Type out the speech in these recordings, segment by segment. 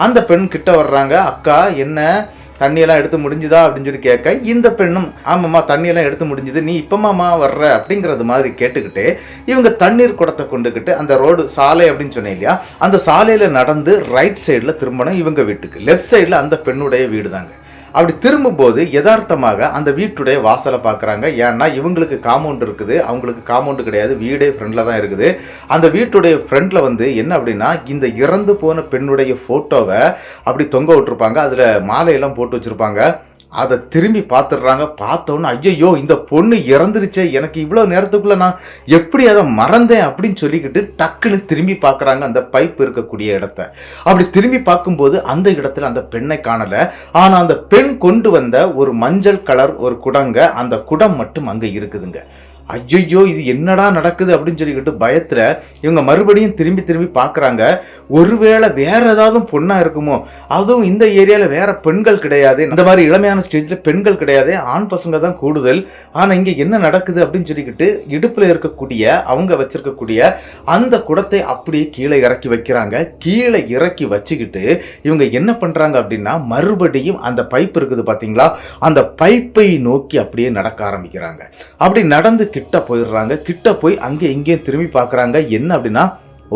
அந்த பெண் கிட்ட வர்றாங்க அக்கா என்ன? தண்ணியெல்லாம் எடுத்து முடிஞ்சுதா? அப்படின்னு சொல்லி கேட்க இந்த பெண்ணும் ஆமாம்மா தண்ணியெல்லாம் எடுத்து முடிஞ்சுது. நீ இப்பமாம்மா வர்ற? அப்படிங்கிறது மாதிரி கேட்டுக்கிட்டு இவங்க தண்ணீர் குடத்தை கொண்டுக்கிட்டு அந்த ரோடு சாலை அப்படின்னு சொன்னேன் இல்லையா? அந்த சாலையில் நடந்து ரைட் சைடில் திரும்பணும் இவங்க வீட்டுக்கு. லெஃப்ட் சைடில் அந்த பெண்ணுடைய வீடு தாங்க அப்படி திரும்பும்போது யதார்த்தமாக அந்த வீட்டுடைய வாசலை பார்க்குறாங்க. ஏன்னா இவங்களுக்கு காம்பவுண்ட் இருக்குது. அவங்களுக்கு காம்பவுண்டு கிடையாது. வீடே ஃப்ரெண்டில் தான் இருக்குது. அந்த வீட்டுடைய ஃப்ரெண்டில் வந்து என்ன அப்படின்னா இந்த இறந்து போன பெண்ணுடைய ஃபோட்டோவை அப்படி தொங்க விட்டுருப்பாங்க. அதில் மாலையெல்லாம் போட்டு வச்சுருப்பாங்க. அதை திரும்பி பார்த்துடுறாங்க. பார்த்தோன்னே ஐயோ இந்த பொண்ணு இறந்துருச்சே எனக்கு இவ்வளோ நேரத்துக்குள்ளே நான் எப்படி அதை மறந்தேன் அப்படின்னு சொல்லிக்கிட்டு டக்குன்னு திரும்பி பார்க்குறாங்க அந்த பைப் இருக்கக்கூடிய இடத்த. அப்படி திரும்பி பார்க்கும்போது அந்த இடத்துல அந்த பெண்ணை காணலை. ஆனால் அந்த பெண் கொண்டு வந்த ஒரு மஞ்சள் கலர் ஒரு குடங்க அந்த குடம் மட்டும் அங்கே இருக்குதுங்க. ஐயோ இது என்னடா நடக்குது அப்படின்னு சொல்லிக்கிட்டு பயத்தில் இவங்க மறுபடியும் திரும்பி திரும்பி பார்க்குறாங்க. ஒருவேளை வேற ஏதாவது பொண்ணாக இருக்குமோ? அதுவும் இந்த ஏரியாவில் வேற பெண்கள் கிடையாது. இந்த மாதிரி இளமையான ஸ்டேஜில் பெண்கள் கிடையாது. ஆண் பசங்க தான் கூடுதல். ஆனால் இங்கே என்ன நடக்குது அப்படின்னு சொல்லிக்கிட்டு இடுப்பில் இருக்கக்கூடிய அவங்க வச்சுருக்கக்கூடிய அந்த குடத்தை அப்படியே கீழே இறக்கி வைக்கிறாங்க. கீழே இறக்கி வச்சுக்கிட்டு இவங்க என்ன பண்ணுறாங்க அப்படின்னா மறுபடியும் அந்த பைப் இருக்குது பார்த்தீங்களா அந்த பைப்பை நோக்கி அப்படியே நடக்க ஆரம்பிக்கிறாங்க. அப்படி நடந்து கிட்ட போயிடுறாங்க. கிட்ட போய் அங்கே இங்கேயும் திரும்பி பார்க்குறாங்க. என்ன அப்படின்னா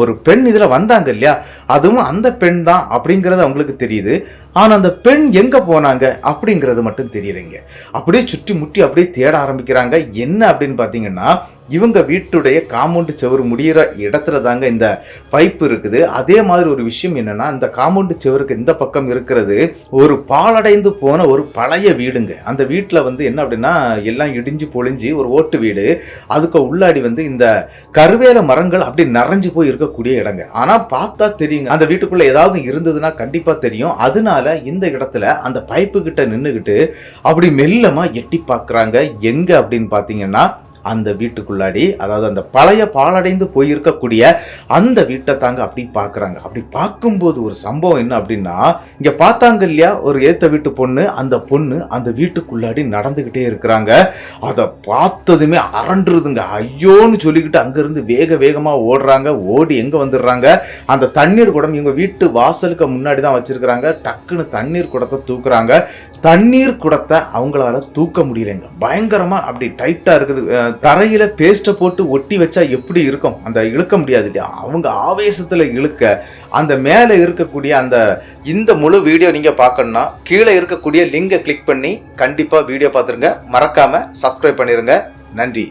ஒரு பெண் இதில் வந்தாங்க இல்லையா? அதுவும் அந்த பெண் தான் அப்படிங்கிறது அவங்களுக்கு தெரியுது. ஆனால் அந்த பெண் எங்கே போனாங்க அப்படிங்கிறது மட்டும் தெரியலைங்க. அப்படியே சுற்றி முட்டி அப்படியே தேட ஆரம்பிக்கிறாங்க. என்ன அப்படின்னு பார்த்தீங்கன்னா இவங்க வீட்டுடைய காம்பவுண்டு செவரு முடிகிற இடத்துல தாங்க இந்த பைப் இருக்குது. அதே மாதிரி ஒரு விஷயம் என்னன்னா இந்த காம்பவுண்டு செவருக்கு இந்த பக்கம் இருக்கிறது ஒரு பாலடைந்து போன ஒரு பழைய வீடுங்க. அந்த வீட்டில் வந்து என்ன அப்படின்னா எல்லாம் இடிஞ்சு பொழிஞ்சு ஒரு ஓட்டு வீடு. அதுக்கு உள்ளாடி வந்து இந்த கருவேல மரங்கள் அப்படி நிறைஞ்சு போய் இருக்கக்கூடிய இடங்க. ஆனால் பார்த்தா தெரியுங்க அந்த வீட்டுக்குள்ளே ஏதாவது இருந்ததுன்னா கண்டிப்பாக தெரியும். அதனால இந்த இடத்துல அந்த பைப்பு கிட்ட நின்றுக்கிட்டு அப்படி மெல்லமாக எட்டி பார்க்குறாங்க. எங்கே அப்படின்னு பார்த்தீங்கன்னா அந்த வீட்டுக்குள்ளாடி அதாவது அந்த பழைய பாலடைந்து போயிருக்கக்கூடிய அந்த வீட்டை தாங்க அப்படி பார்க்குறாங்க அப்படி பார்க்கும்போது ஒரு சம்பவம் என்ன அப்படின்னா இங்கே பார்த்தாங்க இல்லையா ஒரு ஏத்த வீட்டு பொண்ணு அந்த பொண்ணு அந்த வீட்டுக்குள்ளாடி நடந்துக்கிட்டே இருக்கிறாங்க. அதை பார்த்ததுமே அரண்டுருதுங்க. ஐயோன்னு சொல்லிக்கிட்டு அங்கேருந்து வேக வேகமாக ஓடுறாங்க. ஓடி எங்கே வந்துடுறாங்க? அந்த தண்ணீர் குடம் இவங்க வீட்டு வாசலுக்கு முன்னாடி தான் வச்சிருக்கிறாங்க. டக்குன்னு தண்ணீர் குடத்தை தூக்குறாங்க. தண்ணீர் குடத்தை அவங்களால தூக்க முடியலைங்க. பயங்கரமாக அப்படி டைட்டாக இருக்குது. தரையில் பேஸ்ட்டை போட்டு ஒட்டி வச்சா எப்படி இருக்கும்? அந்த இழுக்க முடியாது இல்லையா? அவங்க ஆவேசத்தில் இழுக்க அந்த மேலே இருக்கக்கூடிய அந்த இந்த முழு வீடியோ நீங்கள் பார்க்கணுன்னா கீழே இருக்கக்கூடிய லிங்கை கிளிக் பண்ணி கண்டிப்பாக வீடியோ பார்த்துருங்க. மறக்காமல் சப்ஸ்கிரைப் பண்ணிடுங்க நன்றி.